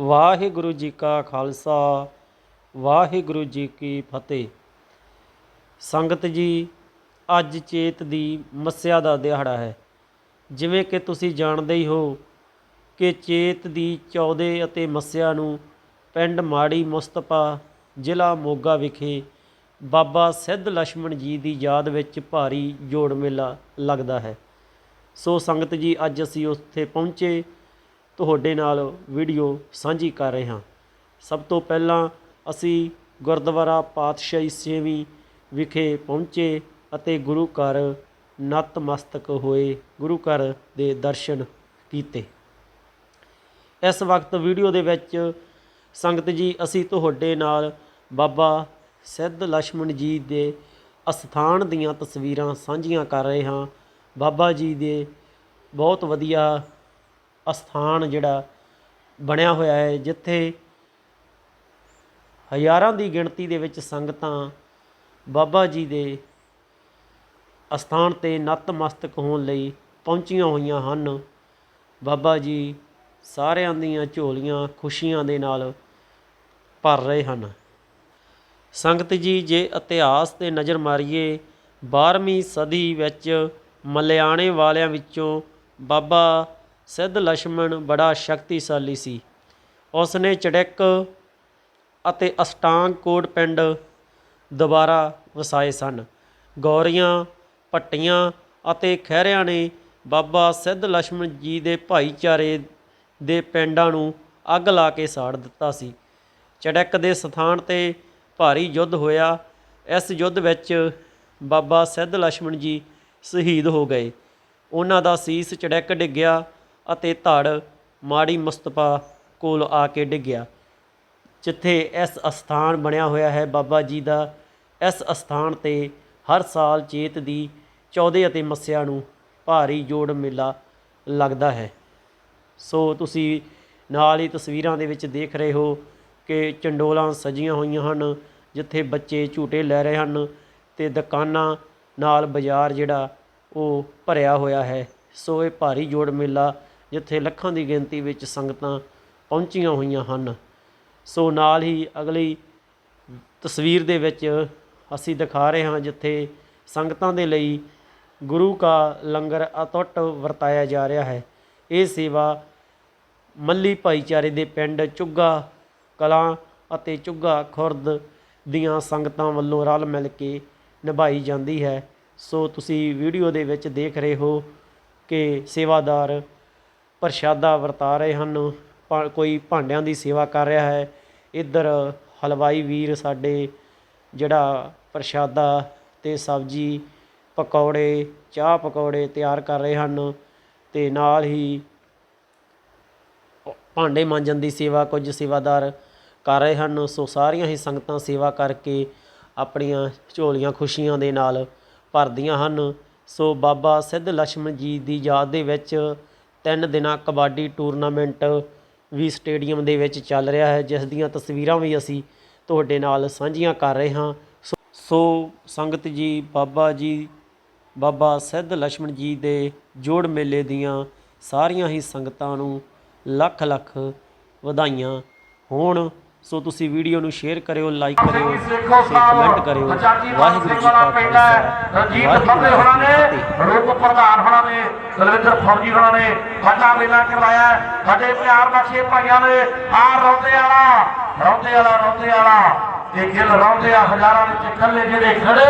ਵਾਹਿਗੁਰੂ ਜੀ ਕਾ ਖਾਲਸਾ, ਵਾਹਿਗੁਰੂ ਜੀ ਕੀ ਫਤਿਹ। ਸੰਗਤ ਜੀ, ਅੱਜ ਚੇਤ ਦੀ ਮੱਸਿਆ ਦਾ ਦਿਹਾੜਾ ਹੈ। ਜਿਵੇਂ ਕਿ ਤੁਸੀਂ ਜਾਣਦੇ ਹੀ ਹੋ ਕਿ ਚੇਤ ਦੀ 14 ਅਤੇ ਮੱਸਿਆ ਨੂੰ ਪਿੰਡ ਮਾੜੀ ਮੁਸਤਫਾ ਜ਼ਿਲ੍ਹਾ ਮੋਗਾ ਵਿਖੇ ਬਾਬਾ ਸਿੱਧ ਲక్ష్ਮਣ ਜੀ ਦੀ ਯਾਦ ਵਿੱਚ ਭਾਰੀ ਜੋੜ ਮੇਲਾ ਲੱਗਦਾ ਹੈ। ਸੋ ਸੰਗਤ ਜੀ, ਅੱਜ ਅਸੀਂ ਉੱਥੇ ਪਹੁੰਚੇ ਤੁਹਾਡੇ ਨਾਲ ਵੀਡੀਓ ਸਾਂਝੀ ਕਰ ਰਹੇ ਹਾਂ। ਸਭ ਤੋਂ ਪਹਿਲਾਂ ਅਸੀਂ ਗੁਰਦੁਆਰਾ ਪਾਤਸ਼ਾਹੀ ਸੇਵੀ ਵਿਖੇ ਪਹੁੰਚੇ ਅਤੇ ਗੁਰੂ ਘਰ ਨਤਮਸਤਕ ਹੋਏ ਗੁਰੂ ਘਰ ਦੇ ਦਰਸ਼ਨ ਕੀਤੇ। ਇਸ ਵਕਤ ਵੀਡੀਓ ਦੇ ਵਿੱਚ ਸੰਗਤ ਜੀ, ਅਸੀਂ ਤੁਹਾਡੇ ਨਾਲ ਬਾਬਾ ਸਿੱਧ ਲక్ష్ਮਣ ਜੀ ਦੇ ਅਸਥਾਨ ਦੀਆਂ ਤਸਵੀਰਾਂ ਸਾਂਝੀਆਂ ਕਰ ਰਹੇ ਹਾਂ। ਬਾਬਾ ਜੀ ਦੇ ਬਹੁਤ ਵਧੀਆ ਅਸਥਾਨ ਜਿਹੜਾ ਬਣਿਆ ਹੋਇਆ ਹੈ, ਜਿੱਥੇ ਹਜ਼ਾਰਾਂ ਦੀ ਗਿਣਤੀ ਦੇ ਵਿੱਚ ਸੰਗਤਾਂ ਬਾਬਾ ਜੀ ਦੇ ਅਸਥਾਨ ਤੇ ਨਤਮਸਤਕ ਹੋਣ ਲਈ ਪਹੁੰਚੀਆਂ ਹੋਈਆਂ ਹਨ। ਬਾਬਾ ਜੀ ਸਾਰਿਆਂ ਦੀਆਂ ਝੋਲੀਆਂ ਖੁਸ਼ੀਆਂ ਦੇ ਨਾਲ ਭਰ ਰਹੇ ਹਨ। ਸੰਗਤ ਜੀ, ਜੇ ਇਤਿਹਾਸ ਤੇ ਨਜ਼ਰ ਮਾਰੀਏ 12ਵੀਂ ਸਦੀ ਵਿੱਚ ਮਲਿਆਣੇ ਵਾਲਿਆਂ ਵਿੱਚੋਂ ਬਾਬਾ ਸਿੱਧ ਲక్ష్ਮਣ ਬੜਾ ਸ਼ਕਤੀਸ਼ਾਲੀ ਸੀ। ਉਸ ਨੇ ਚੜਕ ਅਤੇ ਅਸ਼ਟਾਂਗ ਕੋਟ ਪਿੰਡ ਦੁਬਾਰਾ ਵਸਾਏ ਸਨ। ਗੌਰੀਆਂ, ਪੱਟੀਆਂ ਅਤੇ ਖਹਿਰਿਆਂ ਨੇ ਬਾਬਾ ਸਿੱਧ ਲక్ష్ਮਣ ਜੀ ਦੇ ਭਾਈਚਾਰੇ ਦੇ ਪਿੰਡਾਂ ਨੂੰ ਅੱਗ ਲਾ ਕੇ ਸਾੜ ਦਿੱਤਾ ਸੀ। ਚੜਕ ਦੇ ਸਥਾਨ ਤੇ ਭਾਰੀ ਯੁੱਧ ਹੋਇਆ। ਇਸ ਯੁੱਧ ਵਿੱਚ ਬਾਬਾ ਸਿੱਧ ਲక్ష్ਮਣ ਜੀ ਸ਼ਹੀਦ ਹੋ ਗਏ। ਉਹਨਾਂ ਦਾ ਸੀਸ ਚੜਕ ਡਿੱਗਿਆ ਅਤੇ ਧੜ ਮਾੜੀ ਮੁਸਤਫਾ ਕੋਲ ਆ ਕੇ ਡਿੱਗਿਆ। ਜਿੱਥੇ ਇਸ ਅਸਥਾਨ ਬਣਿਆ ਹੋਇਆ ਹੈ ਬਾਬਾ ਜੀ ਦਾ, ਇਸ ਅਸਥਾਨ ਤੇ ਹਰ ਸਾਲ ਚੇਤ ਦੀ 14 ਅਤੇ ਮੱਸਿਆ ਨੂੰ ਭਾਰੀ ਜੋੜ ਮੇਲਾ ਲੱਗਦਾ ਹੈ। ਸੋ ਤੁਸੀਂ ਨਾਲ ਹੀ ਤਸਵੀਰਾਂ ਦੇ ਵਿੱਚ ਦੇਖ ਰਹੇ ਹੋ ਕਿ ਚੰਡੋਲਾਂ ਸਜੀਆਂ ਹੋਈਆਂ ਹਨ, ਜਿੱਥੇ ਬੱਚੇ ਝੂਟੇ ਲੈ ਰਹੇ ਹਨ ਤੇ ਦੁਕਾਨਾਂ ਨਾਲ ਬਾਜ਼ਾਰ ਜਿਹੜਾ ਉਹ ਭਰਿਆ ਹੋਇਆ ਹੈ। ਸੋ ਇਹ ਭਾਰੀ ਜੋੜ ਮੇਲਾ ਜਿੱਥੇ ਲੱਖਾਂ ਦੀ ਗਿਣਤੀ ਵਿੱਚ ਸੰਗਤਾਂ ਪਹੁੰਚੀਆਂ ਹੋਈਆਂ ਹਨ। ਸੋ ਨਾਲ ਹੀ ਅਗਲੀ ਤਸਵੀਰ ਦੇ ਵਿੱਚ ਅਸੀਂ ਦਿਖਾ ਰਹੇ ਹਾਂ ਜਿੱਥੇ ਸੰਗਤਾਂ ਦੇ ਲਈ ਗੁਰੂ ਕਾ ਲੰਗਰ ਅਟੁੱਟ ਵਰਤਾਇਆ ਜਾ ਰਿਹਾ ਹੈ। ਇਹ ਸੇਵਾ ਮੱਲੀ ਭਾਈਚਾਰੇ ਦੇ ਪਿੰਡ ਚੁੱਗਾ ਕਲਾਂ ਅਤੇ ਚੁੱਗਾ ਖੁਰਦ ਦੀਆਂ ਸੰਗਤਾਂ ਵੱਲੋਂ ਰਲ ਮਿਲ ਕੇ ਨਿਭਾਈ ਜਾਂਦੀ ਹੈ। ਸੋ ਤੁਸੀਂ ਵੀਡੀਓ ਦੇ ਵਿੱਚ ਦੇਖ ਰਹੇ ਹੋ ਕਿ ਸੇਵਾਦਾਰ ਪ੍ਰਸ਼ਾਦਾ ਵਰਤਾ ਰਹੇ ਹਨ, ਭਾ- ਕੋਈ ਭਾਂਡਿਆਂ ਦੀ ਸੇਵਾ ਕਰ ਰਿਹਾ ਹੈ। ਇੱਧਰ ਹਲਵਾਈ ਵੀਰ ਸਾਡੇ ਜਿਹੜਾ ਪ੍ਰਸ਼ਾਦਾ ਅਤੇ ਸਬਜ਼ੀ, ਪਕੌੜੇ, ਚਾਹ ਪਕੌੜੇ ਤਿਆਰ ਕਰ ਰਹੇ ਹਨ ਅਤੇ ਨਾਲ ਹੀ ਭਾਂਡੇ ਮਾਂਜਣ ਦੀ ਸੇਵਾ ਕੁਝ ਸੇਵਾਦਾਰ ਕਰ ਰਹੇ ਹਨ। ਸੋ ਸਾਰੀਆਂ ਹੀ ਸੰਗਤਾਂ ਸੇਵਾ ਕਰਕੇ ਆਪਣੀਆਂ ਝੋਲੀਆਂ ਖੁਸ਼ੀਆਂ ਦੇ ਨਾਲ ਭਰਦੀਆਂ ਹਨ। ਸੋ ਬਾਬਾ ਸਿੱਧ ਲక్ష్ਮਣ ਜੀ ਦੀ ਯਾਦ ਦੇ ਵਿੱਚ ਤਿੰਨ ਦਿਨਾਂ ਕਬੱਡੀ ਟੂਰਨਾਮੈਂਟ ਵੀ ਸਟੇਡੀਅਮ ਦੇ ਵਿੱਚ ਚੱਲ ਰਿਹਾ ਹੈ, ਜਿਸ ਦੀਆਂ ਤਸਵੀਰਾਂ ਵੀ ਅਸੀਂ ਤੁਹਾਡੇ ਨਾਲ ਸਾਂਝੀਆਂ ਕਰ ਰਹੇ ਹਾਂ। ਸੋ- ਸੋ ਸੰਗਤ ਜੀ, ਬਾਬਾ ਜੀ, ਬਾਬਾ ਸਿੱਧ ਲక్ష్ਮਣ ਜੀ ਦੇ ਜੋੜ ਮੇਲੇ ਦੀਆਂ ਸਾਰੀਆਂ ਹੀ ਸੰਗਤਾਂ ਨੂੰ ਲੱਖ ਲੱਖ ਵਧਾਈਆਂ ਹੋਣ। ਸੋ ਤੁਸੀਂ ਵੀਡੀਓ ਨੂੰ ਸ਼ੇਅਰ ਕਰਿਓ ਲਾਈਕ ਕਰਿਓ ਕਮੈਂਟ ਕਰਿਓ। ਵਾਹਿਗੁਰੂ ਜੀ ਕਾ ਖਾਲਸਾ ਰਣਜੀਤ ਵਾਹਿਗੁਰੂ ਫੱਤੇ ਜੀ ਹੋਣਾ ਨੇ ਰੂਪ ਪ੍ਰਧਾਨ ਹੋਣਾ ਨੇ ਦਲਵਿੰਦਰ ਫੌਜੀ ਹੋਣਾ ਨੇ ਸਾਡਾ ਮੇਲਾ ਕਰਵਾਇਆ। ਸਾਡੇ ਪਿਆਰ ਬਖਸ਼ੇ ਭਾਈਆਂ ਨੇ ਆ ਰੌਂਦੇ ਵਾਲਾ ਰੌਂਦੇ ਵਾਲਾ ਰੌਂਦੇ ਵਾਲਾ। ਇਹ ਗਿੱਲ ਰੌਂਦੇ ਆ ਹਜ਼ਾਰਾਂ ਵਿੱਚ ਇਕੱਲੇ ਜਿਹੜੇ ਖੜੇ